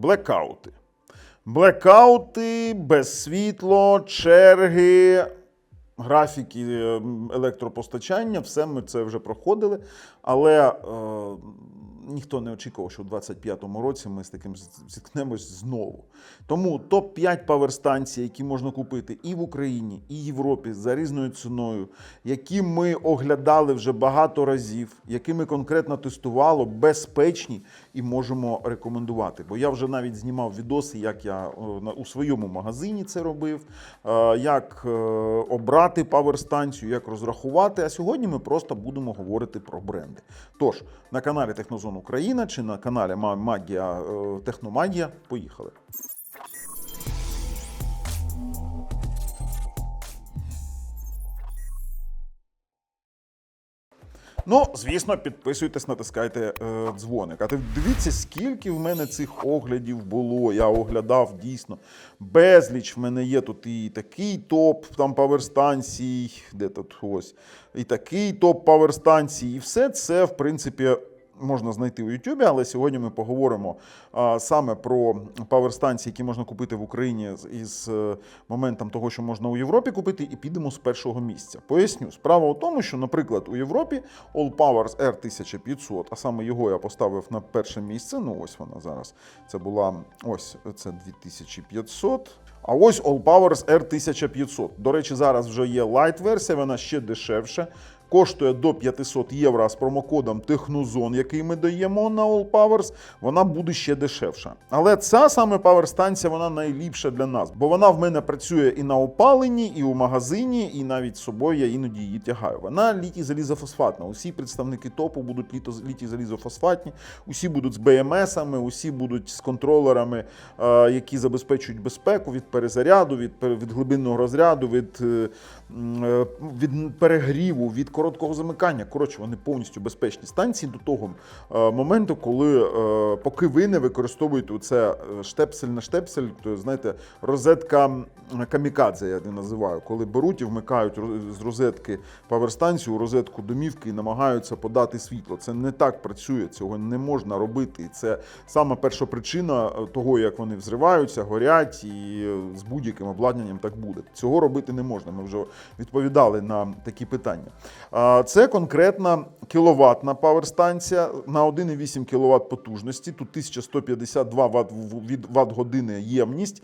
Блекаути. Блекаути, без світло, черги, графіки е, електропостачання, все ми це вже проходили. Але е, ніхто не очікував, що у 2025 році ми з таким зіткнемось знову. Тому топ-5 паверстанцій, які можна купити і в Україні, і в Європі за різною ціною, які ми оглядали вже багато разів, які ми конкретно тестували, безпечні і можемо рекомендувати. Бо я вже навіть знімав відоси, як я у своєму магазині це робив, е, як е, обрати паверстанцію, як розрахувати. А сьогодні ми просто будемо говорити про бренди. Тож на каналі Технозон Україна чи на каналі Магія е, Техномагія. Поїхали. Ну, звісно, підписуйтесь, натискайте е, дзвоник. А ти дивіться, скільки в мене цих оглядів було. Я оглядав дійсно безліч. В мене є тут і такий топ там паверстанцій, де тут ось, і такий топ паверстанцій. І все це, в принципі, можна знайти у Ютубі, але сьогодні ми поговоримо саме про паверстанції, які можна купити в Україні із е, моментом того, що можна у Європі купити, і підемо з першого місця. Поясню, справа у тому, що, наприклад, у Європі All Powers R1500, а саме його я поставив на перше місце. Ну ось вона зараз. Це була ось це 2500. А ось All Powers R1500. До речі, зараз вже є light версія, вона ще дешевше. Коштує до 500 євро з промокодом Технозон, який ми даємо на All Powers, вона буде ще дешевша. Але ця саме паверстанція вона найліпша для нас, бо вона в мене працює і на опаленні, і у магазині, і навіть з собою я іноді її тягаю. Вона літій залізофосфатна. Усі представники топу будуть літо, літій залізофосфатні, усі будуть з БМСами, усі будуть з контролерами, е, які забезпечують безпеку від перезаряду, від, від глибинного розряду, від, е, е, від перегріву, від короткого замикання. Коротше, вони повністю безпечні станції до того е, моменту, коли е, поки ви не використовуєте це штепсель на штепсель, то знаєте, розетка камікадзе, я її називаю, коли беруть і вмикають з розетки паверстанцію розетку домівки і намагаються подати світло. Це не так працює, цього не можна робити. І це саме перша причина е, того, як вони взриваються, горять, і е, з будь-яким обладнанням так буде. Цього робити не можна. Ми вже відповідали на такі питання. Це конкретна кіловатна паверстанція на 1,8 кВт потужності. Тут 1152 Вт Вт години ємність.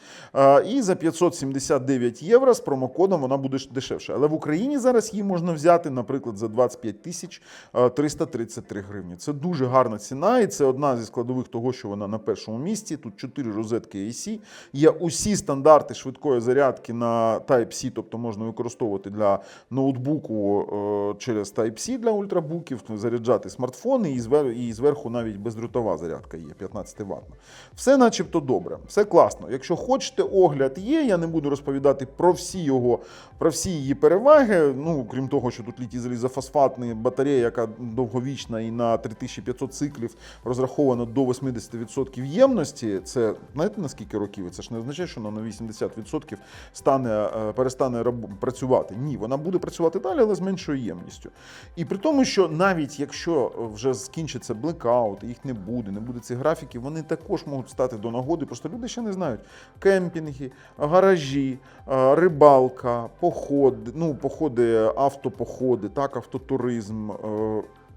І за 579 євро з промокодом вона буде дешевше. Але в Україні зараз її можна взяти, наприклад, за 25 тисяч е, 333 гривні. Це дуже гарна ціна, і це одна зі складових того, що вона на першому місці. Тут 4 розетки AC. Є усі стандарти швидкої зарядки на Type-C, тобто можна використовувати для ноутбуку е, через Type-C для ультрабуків, заряджати смартфони, і звер- і зверху навіть бездротова зарядка є, 15 ватна. Все начебто добре, все класно. Якщо хочете, огляд є. Я не буду розповідати про всі його, про всі її переваги. Ну, крім того, що тут літій залізофосфатний батарея, яка довговічна і на 3500 циклів розрахована до 80% ємності. Це знаєте на скільки років? Це ж не означає, що вона на 80% стане, е, перестане працювати. Ні, вона буде працювати далі, але з меншою ємністю. І при тому, що навіть якщо вже скінчиться блекаут, їх не буде, не буде цих графіків, вони також можуть стати до нагоди. Просто люди ще не знають. Кемпінги, гаражі, е, рибалка, походи, ну, походи, автопоходи, так, автотуризм.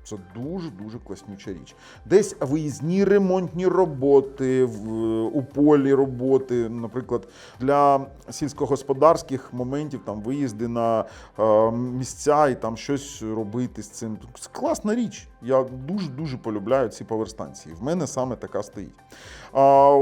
Це дуже дуже класнюча річ. Десь виїзні ремонтні роботи, в, у полі роботи, наприклад, для сільськогосподарських моментів там виїзди на е, місця і там щось робити з цим. Це класна річ. Я дуже дуже полюбляю ці поверстанції. В мене саме така стоїть. А,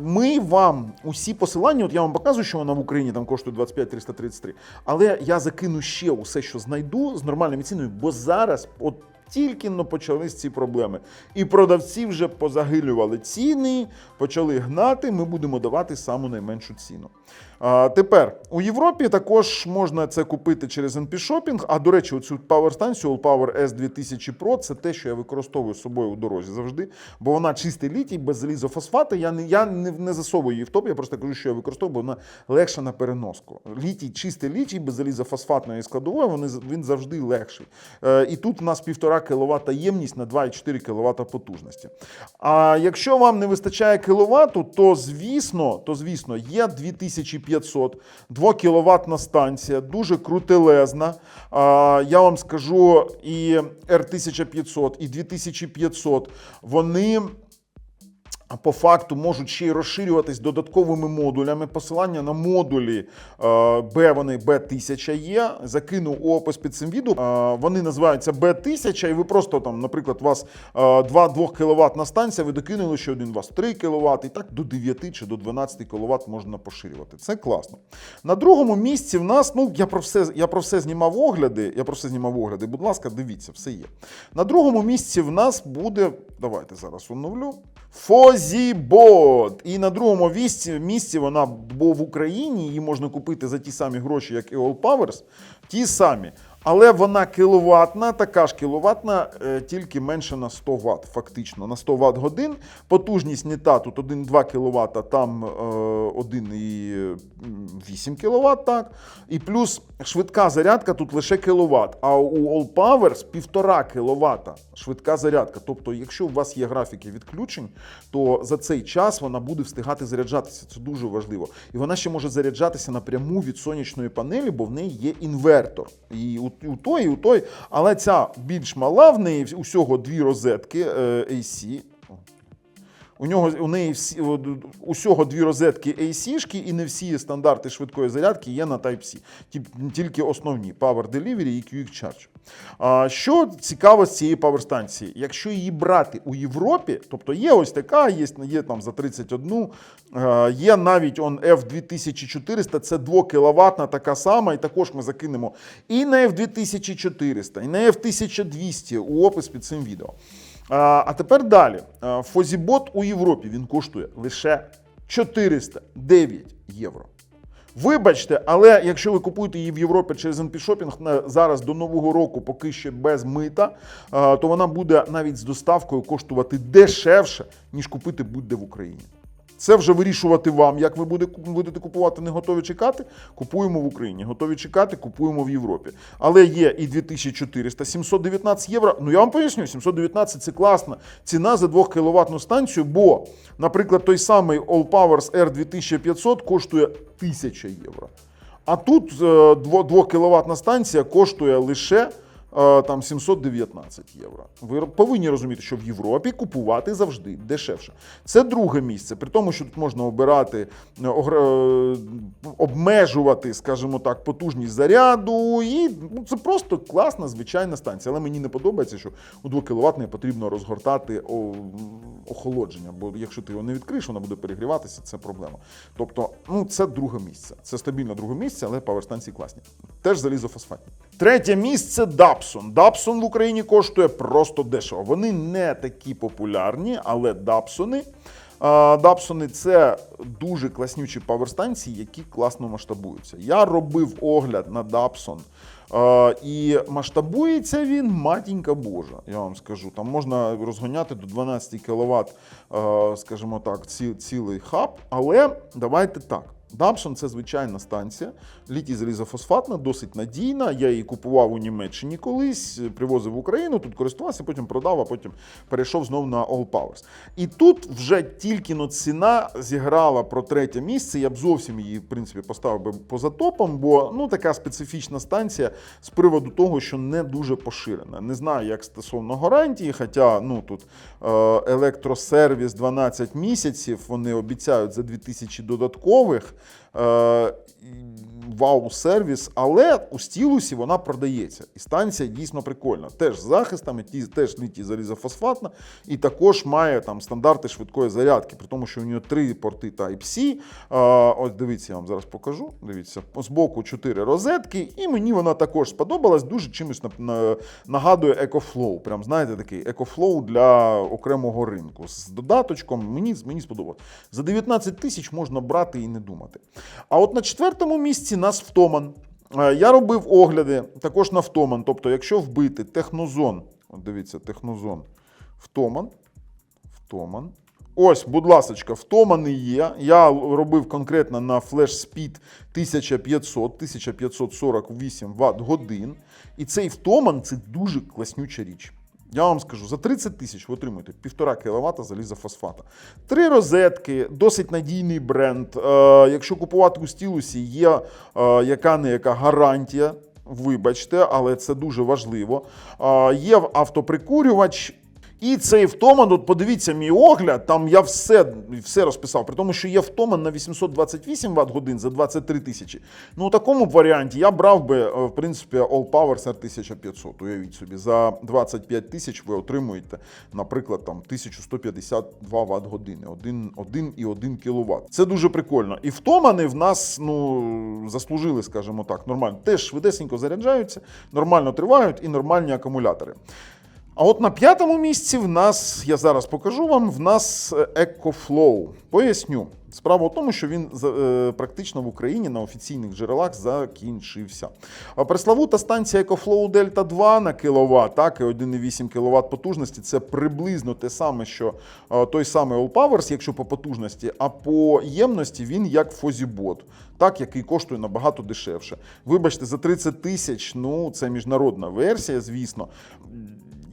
Ми вам усі посилання, от я вам показую, що вона в Україні там коштує 25 333, але я закину ще усе, що знайду з нормальними ціною, бо зараз от. Тільки но почались ці проблеми. І продавці вже позагилювали ціни, почали гнати. Ми будемо давати саму найменшу ціну. А, тепер у Європі також можна це купити через NP Shopping. А до речі, оцю паверстанцію All Power S2000 Pro це те, що я використовую з собою у дорозі завжди, бо вона чистий літій, без залізофосфату. Я не я не, не засовую її в топ, я просто кажу, що я використовую, бо вона легша на переноску. Літій, чистий літій без залізофосфатної складової, вони, він завжди легший. Е, і тут у нас 1,5 1,5 кВт ємність на 2,4 кВт потужності. А якщо вам не вистачає кВт, то звісно, то звісно, є 2500, 2 кВт станція, дуже крутелезна. Я вам скажу, і R1500, і 2500, вони по факту можуть ще й розширюватись додатковими модулями. Посилання на модулі е, B, вони B1000 є. Закину опис під цим відео. Е, Вони називаються B1000, і ви просто там, наприклад, у вас 2 2 кВт станція, ви докинули ще один у вас 3 кВт, і так до 9 чи до 12 кВт можна поширювати. Це класно. На другому місці в нас, ну я про все, я про все знімав огляди. Я про все знімав огляди. Будь ласка, дивіться, все є. На другому місці в нас буде. Давайте зараз оновлю. Фозібот. І на другому місці, місці вона бо в Україні її можна купити за ті самі гроші, як і All Powers, ті самі. Але вона кіловатна, така ж кіловатна, е, тільки менше на 100 Вт, фактично, на 100 Вт годин. Потужність не та, тут 1,2 кВт, там е, 1,8 кВт, так. І плюс швидка зарядка тут лише кіловат, а у All Powers 1,5 кВт швидка зарядка. Тобто, якщо у вас є графіки відключень, то за цей час вона буде встигати заряджатися. Це дуже важливо. І вона ще може заряджатися напряму від сонячної панелі, бо в неї є інвертор. І у, у той, і у той. Але ця більш мала, в неї усього дві розетки е, AC. У нього у неї всі усього дві розетки AC-шки, і не всі стандарти швидкої зарядки є на Type-C. Ті- Тільки основні Power Delivery і Quick Charge. А, що цікаво з цієї паверстанції? Якщо її брати у Європі, тобто є ось така, є, є там за 31, е, є навіть он F2400, це 2 кВт така сама, і також ми закинемо і на F2400, і на F1200 у опис під цим відео. А, тепер далі. Фозібот у Європі він коштує лише 409 євро. Вибачте, але якщо ви купуєте її в Європі через NP-шопінг зараз до нового року, поки ще без мита, то вона буде навіть з доставкою коштувати дешевше, ніж купити будь-де в Україні. Це вже вирішувати вам, як ви будете купувати, не готові чекати. Купуємо в Україні. Готові чекати, купуємо в Європі. Але є і 2400, 719 євро. Ну я вам поясню, 719 це класна ціна за 2 кВт станцію, бо, наприклад, той самий All Powers R2500 коштує 1000 євро. А тут 2 кВт станція коштує лише е, там 719 євро. Ви повинні розуміти, що в Європі купувати завжди дешевше. Це друге місце. При тому, що тут можна обирати, е, е, обмежувати, скажімо так, потужність заряду. І ну, це просто класна звичайна станція. Але мені не подобається, що у 2 кВт не потрібно розгортати охолодження. Бо якщо ти його не відкриєш, воно буде перегріватися, це проблема. Тобто, ну це друге місце. Це стабільне друге місце, але паверстанції класні. Теж залізофосфатні. Третє місце Дапсон. Дапсон в Україні коштує просто дешево. Вони не такі популярні, але Дапсони. Дапсони це дуже класнючі паверстанції, які класно масштабуються. Я робив огляд на Дапсон. І масштабується він матінька Божа, я вам скажу. Там можна розганяти до 12 кВт, скажімо так, цілий хаб. Але давайте так. Дамсон це звичайна станція, літій залізофосфатна, досить надійна. Я її купував у Німеччині колись, привозив в Україну, тут користувався, потім продав, а потім перейшов знову на All Powers. І тут вже тільки но ціна зіграла про третє місце. Я б зовсім її, в принципі, поставив би поза топом, бо ну така специфічна станція з приводу того, що не дуже поширена. Не знаю, як стосовно гарантії, хоча ну тут е, електросервіс 12 місяців, вони обіцяють за 2000 додаткових. Е, Вау-сервіс, але у стілусі вона продається. І станція дійсно прикольна. Теж з захистами, теж літій залізофосфатна, і також має там стандарти швидкої зарядки, при тому, що у нього три порти Type-C. Ось дивіться, я вам зараз покажу. Дивіться, збоку чотири розетки, і мені вона також сподобалась. Дуже чимось на- на- нагадує EcoFlow. Прям знаєте, такий EcoFlow для окремого ринку. З додаточком мені, мені сподобалось. За 19 тисяч можна брати і не думати. А от на четвертому місці нас втоман. Е, Я робив огляди також на втоман. Тобто, якщо вбити технозон, от дивіться, технозон втоман, втоман. Ось, будь ласка, втоманий є. Я робив конкретно на Flash Speed 1500, 1548 Вт годин. І цей втоман це дуже класнюча річ. Я вам скажу, за 30 тисяч ви отримуєте 1,5 кВт заліза фосфата. Три розетки, досить надійний бренд. Е, якщо купувати у стілусі, є е, яка не яка гарантія. Вибачте, але це дуже важливо. Е, є автоприкурювач. І цей втоман, от подивіться мій огляд, там я все, все розписав, при тому, що є втоман на 828 Вт годин за 23 тисячі. Ну, у такому б варіанті я брав би, е, в принципі, All Power R1500. Уявіть собі, за 25 тисяч ви отримуєте, наприклад, там 1152 Вт години, 1,1 кВт. Це дуже прикольно. І втомани в нас ну, заслужили, скажімо так, нормально. Теж швидесенько заряджаються, нормально тривають і нормальні акумулятори. А от на п'ятому місці в нас, я зараз покажу вам, в нас е, EcoFlow. Поясню. Справа в тому, що він е, практично в Україні на офіційних джерелах закінчився. Преславута станція EcoFlow Delta 2 на кВт, так, і 1,8 кВт потужності це приблизно те саме, що е, той самий All Powers, якщо по потужності, а по ємності він як Fozibot, так, який коштує набагато дешевше. Вибачте, за 30 тисяч, ну це міжнародна версія, звісно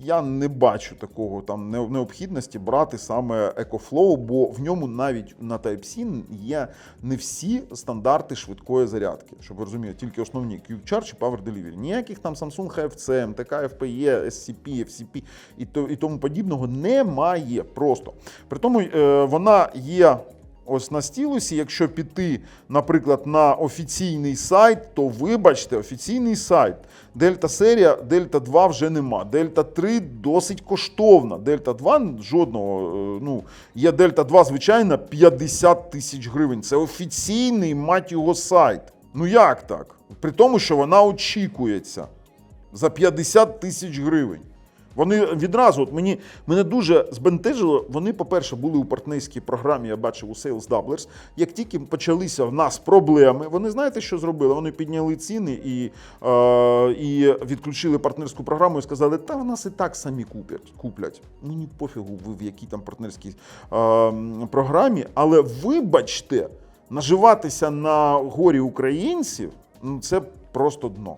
я не бачу такого там необхідності брати саме EcoFlow, бо в ньому навіть на Type-C є не всі стандарти швидкої зарядки. Щоб ви розуміли, тільки основні Quick Charge і Power Delivery. Ніяких там Samsung HFC, МТК FPE, SCP, FCP і тому подібного немає просто. При тому е, вона є. Ось на стілусі, якщо піти, наприклад, на офіційний сайт, то вибачте, офіційний сайт. Дельта серія, Дельта 2 вже нема. Дельта 3 досить коштовна. Дельта 2 жодного. е, Ну, є Дельта 2, звичайно, 50 тисяч гривень. Це офіційний мать його сайт. Ну як так? При тому, що вона очікується за 50 тисяч гривень. Вони відразу, от мені мене дуже збентежило. Вони, по-перше, були у партнерській програмі, я бачив у Sales Doublers. Як тільки почалися в нас проблеми, вони знаєте, що зробили? Вони підняли ціни і, е, і відключили партнерську програму і сказали, та в нас і так самі куплять. куплять. Мені пофігу, ви в якій там партнерській е, програмі, але вибачте, наживатися на горі українців ну, це просто дно.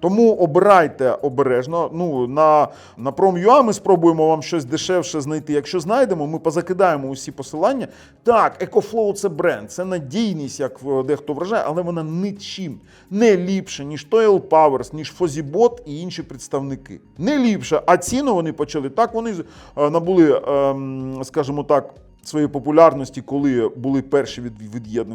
Тому обирайте обережно. Ну на, на Prom.ua ми спробуємо вам щось дешевше знайти. Якщо знайдемо, ми позакидаємо усі посилання. Так, EcoFlow – це бренд, це надійність, як дехто вважає, але вона нічим не ліпше, ніж All Powers, ніж Fozibot і інші представники. Не ліпше. А ціну вони почали. Так, вони е, набули, ем, скажімо так своєї популярності, коли були перші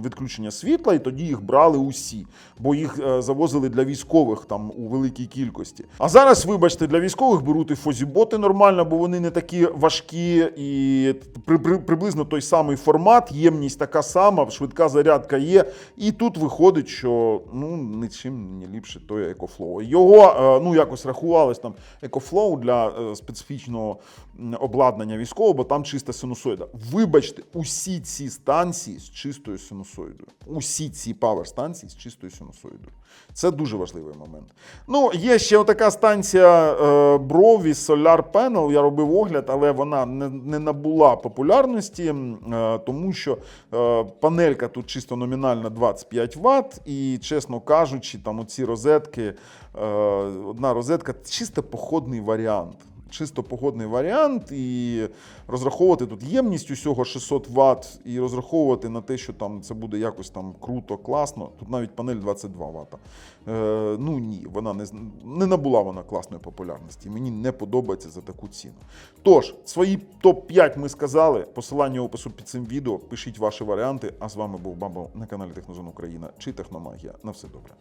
відключення світла, і тоді їх брали усі, бо їх е, завозили для військових там у великій кількості. А зараз, вибачте, для військових беруть і фозіботи нормально, бо вони не такі важкі і при, при, приблизно той самий формат, ємність така сама, швидка зарядка є. І тут виходить, що ну нічим не ліпше той EcoFlow. Його е, ну якось рахувалось там EcoFlow для е, специфічного обладнання військового, бо там чиста синусоїда. Вибачте, усі ці станції з чистою синусоїдою. Усі ці павер станції з чистою синусоїдою. Це дуже важливий момент. Ну, є ще така станція е, Брові Solar Panel. Я робив огляд, але вона не, набула популярності, е, тому що е, панелька тут чисто номінальна 25 Вт, і, чесно кажучи, там оці розетки, одна розетка чисто походний варіант. Чисто погодний варіант, і розраховувати тут ємність усього 600 Вт, і розраховувати на те, що там це буде якось там круто, класно. Тут навіть панель 22 Вт. Е, ну ні, вона не, не набула вона класної популярності. Мені не подобається за таку ціну. Тож, свої топ-5 ми сказали. Посилання опису під цим відео. Пишіть ваші варіанти. А з вами був Бамбо на каналі Технозон Україна чи Техномагія. На все добре.